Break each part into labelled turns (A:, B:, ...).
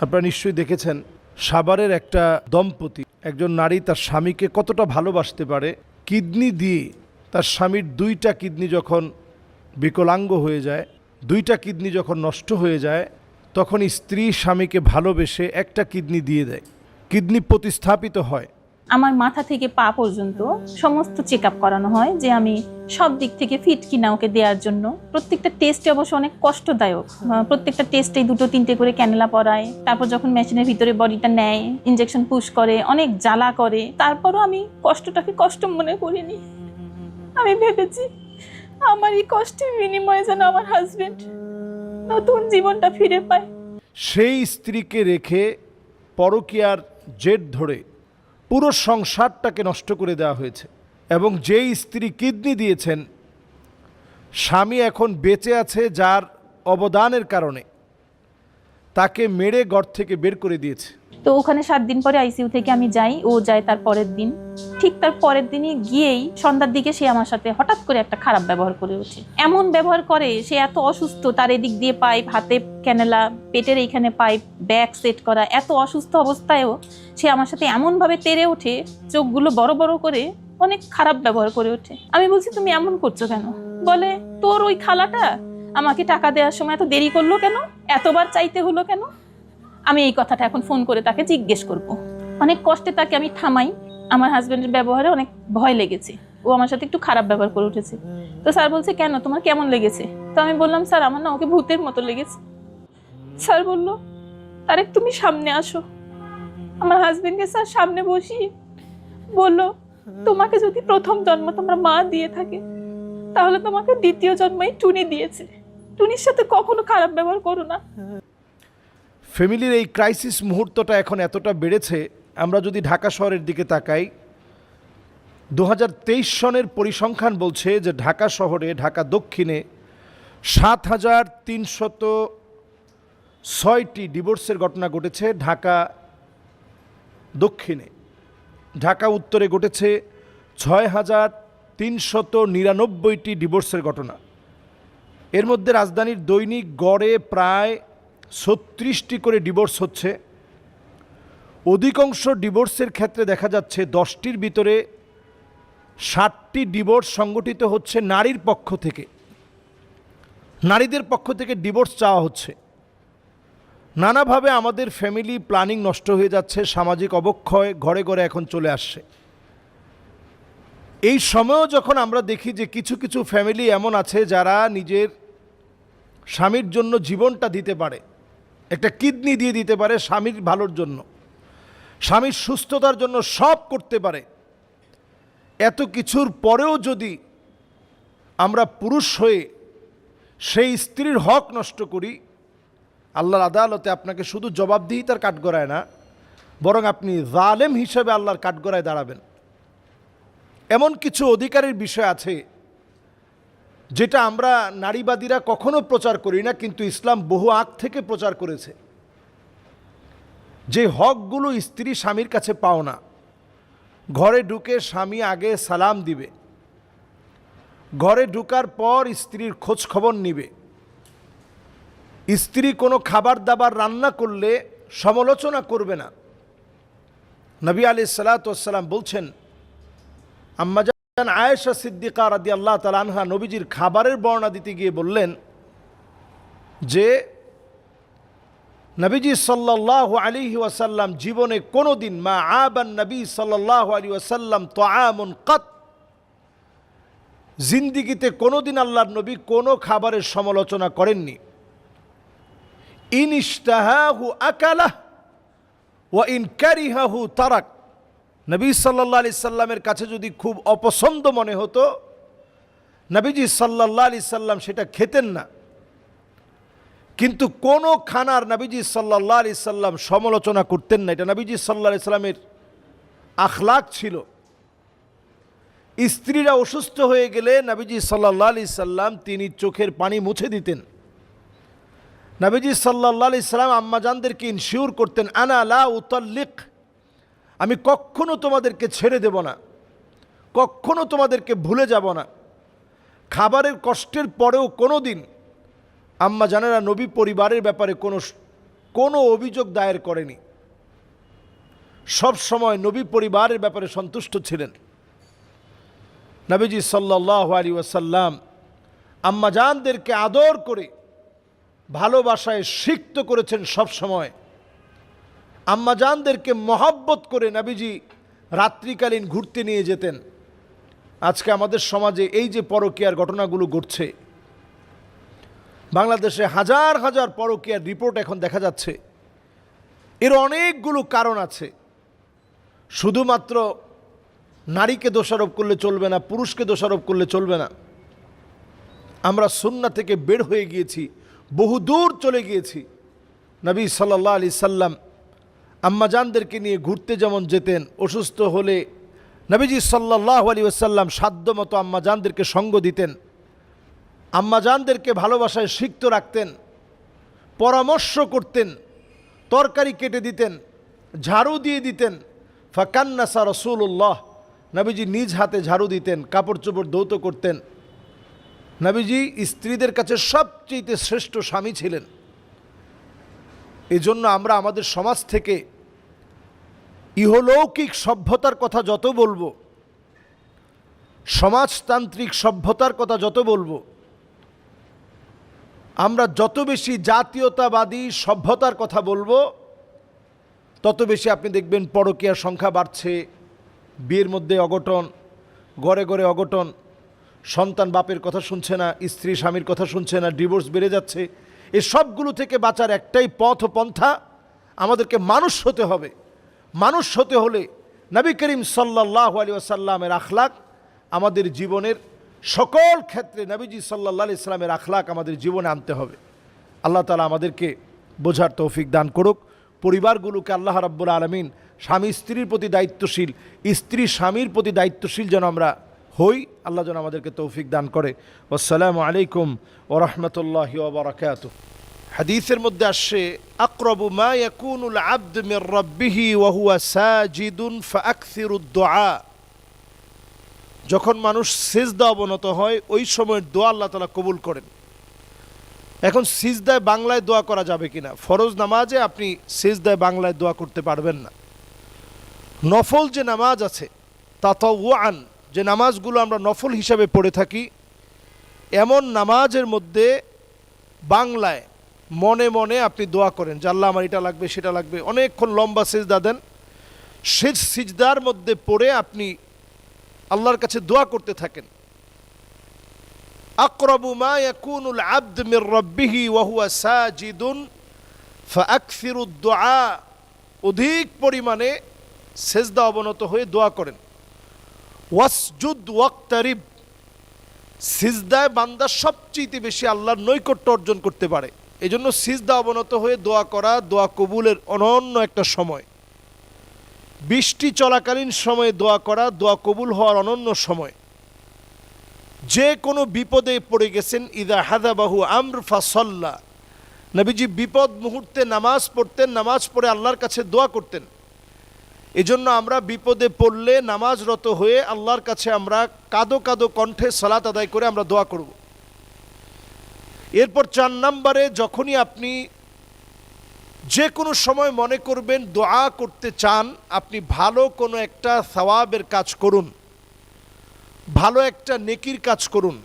A: আপনারা নিশ্চয়ই দেখেছেন, সাভারের একটা দম্পতি, একজন নারী তার স্বামীকে কতটা ভালোবাসতে পারে, কিডনি দিয়ে তার স্বামীর দুইটা কিডনি যখন বিকলাঙ্গ হয়ে যায়, দুইটা কিডনি যখন নষ্ট হয়ে যায়, তখন স্ত্রী স্বামীকে ভালোবেসে একটা কিডনি দিয়ে দেয়। কিডনি প্রতিস্থাপিত হয়।
B: আমার মাথা থেকে পা পর্যন্ত সমস্ত চেক করানো হয় যে আমি সব দিক থেকে ফিট কিনা ওকে দেওয়ার জন্য। প্রত্যেকটা টেস্টে অবশ্য অনেক কষ্টদায়ক। প্রত্যেকটা টেস্টে দুটো তিনটে করে ক্যানেলা পরায়। তারপর যখন মেশিনের ভিতরে বডিটা নেয় ইনজেকশন পুশ করে অনেক জ্বালা করে তারপরও আমি কষ্টটাকে কষ্ট মনে করিনি। আমি ভেবেছি আমার এই কষ্টের বিনিময়ে যেন আমার হাজবেন্ড নতুন জীবনটা ফিরে পায়।
A: সেই স্ত্রীকে রেখে পরকীয়ার জেট ধরে পুরো সংসারটাকে নষ্ট করে দেওয়া হয়েছে। এবং যেই স্ত্রী কিডনি দিয়েছেন, স্বামী এখন বেঁচে আছে যার অবদানের কারণে। তাকে মেরে ঘর থেকে বের করে দিয়েছে।
B: তো ওখানে সাত দিন পরে আইসিইউ থেকে আমি যাই, ও যায় তার পরের দিন। ঠিক তার পরের দিনই গিয়েই সন্ধ্যার দিকে সে আমার সাথে হঠাৎ করে একটা খারাপ ব্যবহার করে ওঠে। এমন ব্যবহার করে সে এত অসুস্থ, তার এদিক দিয়ে পাইপ, হাতে ক্যানেলা, পেটের এইখানে পাইপ, ব্যাগ সেট করা, এত অসুস্থ অবস্থায়ও সে আমার সাথে এমনভাবে তেড়ে ওঠে, চোখগুলো বড় বড় করে অনেক খারাপ ব্যবহার করে ওঠে। আমি বলছি, তুমি এমন করছ কেন? বলে, তোর ওই খালাটা আমাকে টাকা দেওয়ার সময় এত দেরি করল কেন? এতবার চাইতে হলো কেন? আমি এই কথাটা এখন ফোন করে তাকে জিজ্ঞেস করব। অনেক কষ্টে তাকে আমি থামাই। আমার হাজব্যান্ডের ব্যবহারে অনেক ভয় লেগেছে। ও আমার সাথে একটু খারাপ ব্যবহার করে উঠেছে। তো স্যার বলছে, কেন? তোমার কেমন লেগেছে? তো আমি বললাম, স্যার, আমার না ওকে ভূতের মতো লেগেছে। স্যার বলল তারেক তুমি সামনে আসো। আমার হাজবেন্ডকে স্যার সামনে বসিয়ে বলল তোমাকে যদি প্রথম জন্ম তোমার মা দিয়ে থাকে, তাহলে তোমাকে দ্বিতীয় জন্মই টুনি দিয়েছে। টুনির সাথে কখনো খারাপ ব্যবহার করো না।
A: ফ্যামিলির এই ক্রাইসিস মুহূর্তটা এখন এতটা বেড়েছে, আমরা যদি ঢাকা শহরের দিকে তাকাই দু হাজার তেইশ সনের পরিসংখ্যান বলছে যে ঢাকা শহরে, ঢাকা দক্ষিণে সাত হাজার তিনশত ছয়টি ডিভোর্সের ঘটনা ঘটেছে ঢাকা দক্ষিণে। ঢাকা উত্তরে ঘটেছে ছয় হাজার তিনশত নিরানব্বইটি ডিভোর্সের ঘটনা। এর মধ্যে রাজধানীর দৈনিক গড়ে প্রায় ছত্রিশটি করে ডিভোর্স হচ্ছে। অধিকাংশ ডিভোর্সের ক্ষেত্রে দেখা যাচ্ছে দশটির ভিতরে ষাটটি ডিভোর্স সংগঠিত হচ্ছে নারীর পক্ষ থেকে। নারীদের পক্ষ থেকে ডিভোর্স চাওয়া হচ্ছে। নানাভাবে আমাদের ফ্যামিলি প্ল্যানিং নষ্ট হয়ে যাচ্ছে, সামাজিক অবক্ষয় ঘরে ঘরে এখন চলে আসছে। এই সময়ও যখন আমরা দেখি যে কিছু কিছু ফ্যামিলি এমন আছে যারা নিজের স্বামীর জন্য জীবনটা দিতে পারে, একটা কিডনি দিয়ে দিতে পারে স্বামীর ভালোর জন্য, স্বামীর সুস্থতার জন্য সব করতে পারে। এত কিছুর পরেও যদি আমরা পুরুষ হয়ে সেই স্ত্রীর হক নষ্ট করি আল্লাহর আদালতে আপনাকে শুধু জবাবদিহিতার কাঠগড়ায় না, বরং আপনি জালেম হিসেবে আল্লাহর কাঠগড়ায় দাঁড়াবেন। এমন কিছু অধিকারের বিষয় আছে, যেটা আমরা নারীবাদীরা কখনো প্রচার করি না, কিন্তু ইসলাম বহু আগ থেকে প্রচার করেছে। যে হকগুলো স্ত্রী স্বামীর কাছে পাও না, ঘরে ঢুকে স্বামী আগে সালাম দিবে, ঘরে ঢুকার পর স্ত্রীর খোঁজ খবর নিবে। স্ত্রী কোনো খাবার দাবার রান্না করলে সমালোচনা করবে না। নবী আলি সালাতাম বলছেন আম্মাজান আয়েশা সিদ্দিকা রাদি আল্লাহ তালানহা নবীজির খাবারের বর্ণনা দিতে গিয়ে বললেন যে, নবীজি সাল্লাহ আলী ওয়াসাল্লাম জীবনে কোনো দিন মা আবান নবী সাল্লাহ আলী ওয়াসাল্লাম তো আমন কত, জিন্দিগিতে কোনোদিন আল্লাহর নবী কোনো খাবারের সমালোচনা করেননি। ইন আকালাহ ওয়া ইন তারাক নবী সাল্লাহ আলি সাল্লামের কাছে যদি খুব অপছন্দ মনে হতো, নবীজি সাল্লাহ আলি সাল্লাম সেটা খেতেন না। কিন্তু কোনো খানার নবীজি সাল্লাহ আলি সাল্লাম সমালোচনা করতেন না। এটা নবীজি সাল্লাহ সাল্লামের আখলাক ছিল। স্ত্রীরা অসুস্থ হয়ে গেলে নবীজি সাল্লাহ আলি সাল্লাম তিনি চোখের পানি মুছে দিতেন। নবীজি সাল্লাহ আলি সাল্লাম আম্মাজানদেরকে ইনশিওর করতেন, আনা লা উতাল্লিক আমি কখনো তোমাদেরকে ছেড়ে দেব না, কখনো তোমাদেরকে ভুলে যাব না, খাবারের কষ্টের পরেও কোনো দিন আম্মা জানেরা নবী পরিবারের ব্যাপারে কোনো কোনো অভিযোগ দায়ের করেনি। সব সময় নবী পরিবারের ব্যাপারে সন্তুষ্ট ছিলেন। নবীজি সাল্লাহ আলী ওয়াসাল্লাম আম্মাজানদেরকে আদর করে ভালোবাসায় সিক্ত করেছেন সব সময়। আম্মাজানদেরকে মহাব্বত করে নবীজি রাত্রিকালীন ঘুরতে নিয়ে যেতেন। আজকে আমাদের সমাজে এই যে পরকীয়ার ঘটনাগুলো ঘটছে, বাংলাদেশে হাজার হাজার পরকীয়ার রিপোর্ট এখন দেখা যাচ্ছে। এর অনেকগুলো কারণ আছে। শুধুমাত্র নারীকে দোষারোপ করলে চলবে না, পুরুষকে দোষারোপ করলে চলবে না। আমরা সুন্না থেকে বের হয়ে গিয়েছি। বহু দূর চলে গিয়েছি। নবী সাল্লাহ আলি সাল্লাম আম্মাজানদেরকে নিয়ে ঘুরতে যেমন যেতেন, অসুস্থ হলে নবীজি সাল্লাহ আলী ওসাল্লাম সাধ্য মতো আম্মাজানদেরকে সঙ্গ দিতেন। আম্মাজানদেরকে ভালোবাসায় সিক্ত রাখতেন, পরামর্শ করতেন, তরকারি কেটে দিতেন, ঝাড়ু দিয়ে দিতেন। ফাকান্নাসা রসুল্লাহ নবীজি নিজ হাতে ঝাড়ু দিতেন, কাপড় চোপড় দৌত করতেন। নবীজি স্ত্রীদের কাছে সবচেয়ে শ্রেষ্ঠ স্বামী ছিলেন। এজন্য আমরা আমাদের সমাজ থেকে ইহলৌকিক সভ্যতার কথা যত বলব, সমাজতান্ত্রিক সভ্যতার কথা যত বলব, আমরা যত বেশি জাতীয়তাবাদী সভ্যতার কথা বলব, তত বেশি আপনি দেখবেন পরকীয়ার সংখ্যা বাড়ছে, বিয়ের মধ্যে অঘটন গড়ে গড়ে অঘটন সন্তান বাপের কথা শুনছে না, স্ত্রী স্বামীর কথা শুনছে না, ডিভোর্স বেড়ে যাচ্ছে। এই সবগুলো থেকে বাঁচার একটাই পথ পন্থা, আমাদেরকে মানুষ হতে হবে। মানুষ হতে হলে নবী করিম সাল্লাহ আলী আসাল্লামের আখলাক আমাদের জীবনের সকল ক্ষেত্রে নবীজি সাল্লাহ আলি ইসলামের আখলাক আমাদের জীবনে আনতে হবে। আল্লাহ তালা আমাদেরকে বোঝার তৌফিক দান করুক। পরিবারগুলোকে আল্লাহ রাব্বুল আলমিন স্বামী স্ত্রীর প্রতি দায়িত্বশীল, স্ত্রী স্বামীর প্রতি দায়িত্বশীল যেন আমরা হই, আল্লাহ যেন আমাদেরকে তৌফিক দান করে। আসসালামু আলাইকুম ও রহমতুল্লাহ ওবরাকাত হাদিসের মধ্যে আসছে, আকরবু মা ইয়াকুনুল আব্দ মির রাব্বিহি ওয়া হুয়া সাজিদুন ফাআকসিরুদ দুআ যখন মানুষ সিজদা অবনত হয়, ওই সময়ের দোয়া আল্লাহ তালা কবুল করেন। এখন সিজদায় বাংলায় দোয়া করা যাবে কিনা? ফরজ নামাজে আপনি সিজদায় বাংলায় দোয়া করতে পারবেন না। নফল যে নামাজ আছে তাতাওয়ান যে নামাজগুলো আমরা নফল হিসাবে পড়ে থাকি, এমন নামাজের মধ্যে বাংলায় মনে মনে আপনি দোয়া করেন যে আল্লাহ আমার এটা লাগবে, সেটা লাগবে। অনেকক্ষণ লম্বা সিজদা দেন। সেজ, সিজদার মধ্যে পড়ে আপনি আল্লাহর কাছে দোয়া করতে থাকেন। আকরবু মা ইয়াকুনুল আবদ মির রাব্বিহি ওয়া হুয়া সাজিদুন ফাআকসিরুদ দুআ। অধিক পরিমাণে সেজদা অবনত হয়ে দোয়া করেন। ওয়াসজুদ ওয়াক্তারিব, সিজদায় বান্দা সবচেয়ে বেশি আল্লাহর নৈকট্য অর্জন করতে পারে। এই জন্য সিজদা অবনত হয়ে দোয়া করা, দোয়া কবুলের অনন্য একটা সময়। বৃষ্টি চলাকালীন সময়ে দোয়া করা, দোয়া কবুল হওয়ার অনন্য সময়। যে কোনো বিপদে পড়ে গেছেন, ইদা হাদাবাহু আমর ফাসল্লা। নবীজি বিপদ মুহূর্তে নামাজ পড়তেন, নামাজ পড়ে আল্লাহর কাছে দোয়া করতেন। এজন্য আমরা বিপদে পড়লে নামাজরত হয়ে আল্লাহর কাছে আমরা কাদো কাদো কণ্ঠে সালাত আদায় করে আমরা দোয়া করব। এরপর চার নম্বরে যখনই আপনি যে কোনো সময় মনে করবেন দোয়া করতে চান, আপনি ভালো কোনো একটা সওয়াবের কাজ করুন, ভালো একটা নেকির কাজ করুন।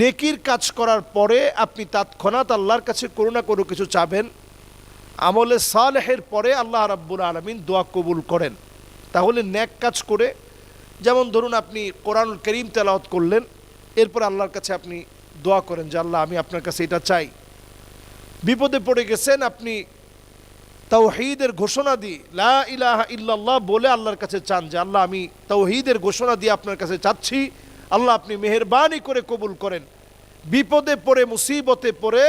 A: নেকির কাজ করার পরে আপনি তৎক্ষণাৎ আল্লাহর কাছে কোনো না কোনো কিছু চাবেন। আমলে সালেহের পরে আল্লাহ রাব্বুল আলমিন দোয়া কবুল করেন। তাহলে ন্যাক কাজ করে, যেমন ধরুন আপনি কোরআনুল করিম তেলাওয়াত করলেন, এরপর আল্লাহর কাছে আপনি দোয়া করেন যে, আল্লাহ, আমি আপনার কাছে এটা চাই। বিপদে পড়ে গেছেন, আপনি তাওহিদের ঘোষণা দিই লা ইলাহা ইল্লাল্লাহ বলে আল্লাহর কাছে চান যে, আল্লাহ, আমি তাওহিদের ঘোষণা দিয়ে আপনার কাছে চাচ্ছি। আল্লাহ, আপনি মেহরবানি করে কবুল করেন। বিপদে পড়ে, মুসিবতে পড়ে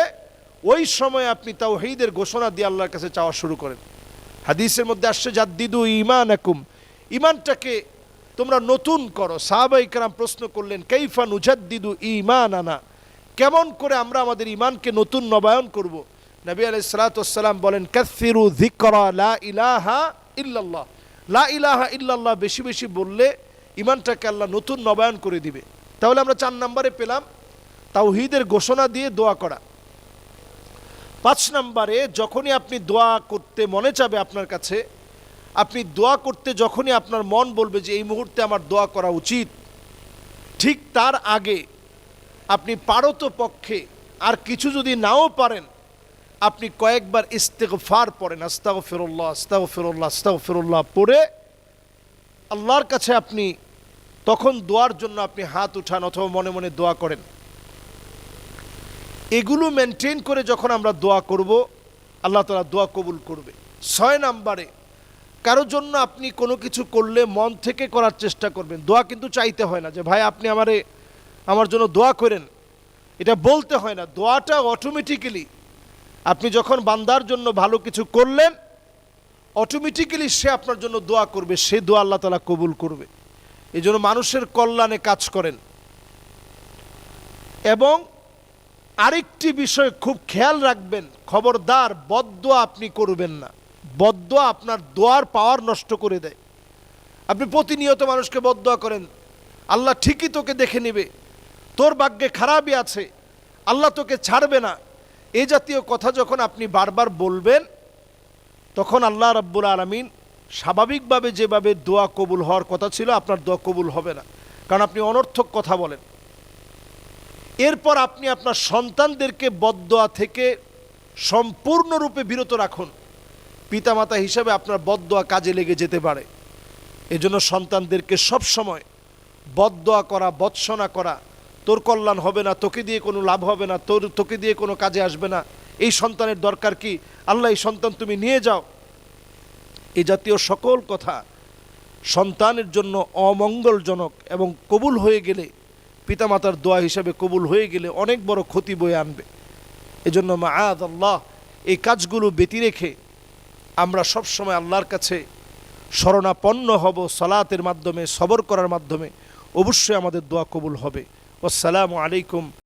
A: ওই সময় আপনি তাও তাওহিদের ঘোষণা দিয়ে আল্লাহর কাছে চাওয়া শুরু করেন। হাদিসের মধ্যে আসছে, জাদ্দিদু ইমান একুম ইমানটাকে তোমরা নতুন করো। সাহাবাই কারাম প্রশ্ন করলেন কৈফা নুজাদ্দিদু ইমান আনা কেমন করে আমরা আমাদের ইমানকে নতুন নবায়ন করব? নবী আলাই সালাতাম বলেন কাসিরু লা ইলাহা ইল্লাল্লাহ। লা ইলাহা ইল্লাল্লাহ বেশি বেশি বললে ইমানটাকে আল্লাহ নতুন নবায়ন করে দিবে। তাহলে আমরা চার নম্বরে পেলাম, তাওহিদের ঘোষণা দিয়ে দোয়া করা। পাঁচ নম্বরে, যখনই আপনি দোয়া করতে মনে চাবে আপনার কাছে, আপনি দোয়া করতে যখনই আপনার মন বলবে যে, এই মুহূর্তে আমার দোয়া করা উচিত। ঠিক তার আগে আপনি পারত পক্ষে আর কিছু যদি নাও পারেন, আপনি কয়েকবার ইস্তেগফার পড়েন আস্তাগ ফিরুল্লাহ আস্তাগ ফিরুল্লাহ আস্তাগ ফেরুল্লাহ পড়ে আল্লাহর কাছে আপনি তখন দোয়ার জন্য আপনি হাত উঠান অথবা মনে মনে দোয়া করেন। এগুলো মেনটেন করে যখন আমরা দোয়া করব, আল্লাহ তালা দোয়া কবুল করবে। ছয় নাম্বারে, কারোর জন্য আপনি কোনো কিছু করলে মন থেকে করার চেষ্টা করবেন। দোয়া কিন্তু চাইতে হয় না যে, ভাই, আপনি আমারে, আমার জন্য দোয়া করেন। এটা বলতে হয় না। দোয়াটা অটোমেটিক্যালি আপনি যখন বান্দার জন্য ভালো কিছু করলেন অটোমেটিক্যালি সে আপনার জন্য দোয়া করবে। সে দোয়া আল্লাহ তালা কবুল করবে। এই জন্য মানুষের কল্যাণে কাজ করেন। এবং আরেকটি বিষয় খুব খেয়াল রাখবেন, খবরদার বদদোয়া আপনি করবেন না। বদদোয়া আপনার দোয়ার পাওয়ার নষ্ট করে দেয়। আপনি প্রতিনিয়ত মানুষকে বদদোয়া করেন, আল্লাহ ঠিকই তোকে দেখে নেবে। তোর ভাগ্যে খারাপই আছে, আল্লাহ তোকে ছাড়বে না। এ জাতীয় কথা যখন আপনি বারবার বলবেন, তখন আল্লাহ রাব্বুল আলমিন স্বাভাবিকভাবে যেভাবে দোয়া কবুল হওয়ার কথা ছিল, আপনার দোয়া কবুল হবে না। কারণ আপনি অনর্থক কথা বলেন। এরপর আপনি আপনার সন্তানদেরকে বদদোয়া থেকে সম্পূর্ণরূপে বিরত রাখুন। পিতামাতা হিসাবে আপনার বদদোয়া কাজে লেগে যেতে পারে। এজন্য সন্তানদেরকে সব সময় বদদোয়া করা, বৎসনা করা, তোর কল্যাণ হবে না, তোকে দিয়ে কোনো লাভ হবে না, তোর, তোকে দিয়ে কোনো কাজে আসবে না। এই সন্তানের দরকার কি? আল্লাহ, এই সন্তান তুমি নিয়ে যাও। এ জাতীয় সকল কথা সন্তানের জন্য অমঙ্গলজনক এবং কবুল হয়ে গেলে পিতামাতার দোয়া হিসাবে কবুল হয়ে গেলে অনেক বড় ক্ষতি বয়ে আনবে। এজন্য মা আদ আল্লাহ এই কাজগুলো ব্যতি রেখে আমরা সব সময় আল্লাহর কাছে শরণাপন্ন হব, সালাতের মাধ্যমে, সবর করার মাধ্যমে, অবশ্যই আমাদের দোয়া কবুল হবে। আসসালামু আলাইকুম।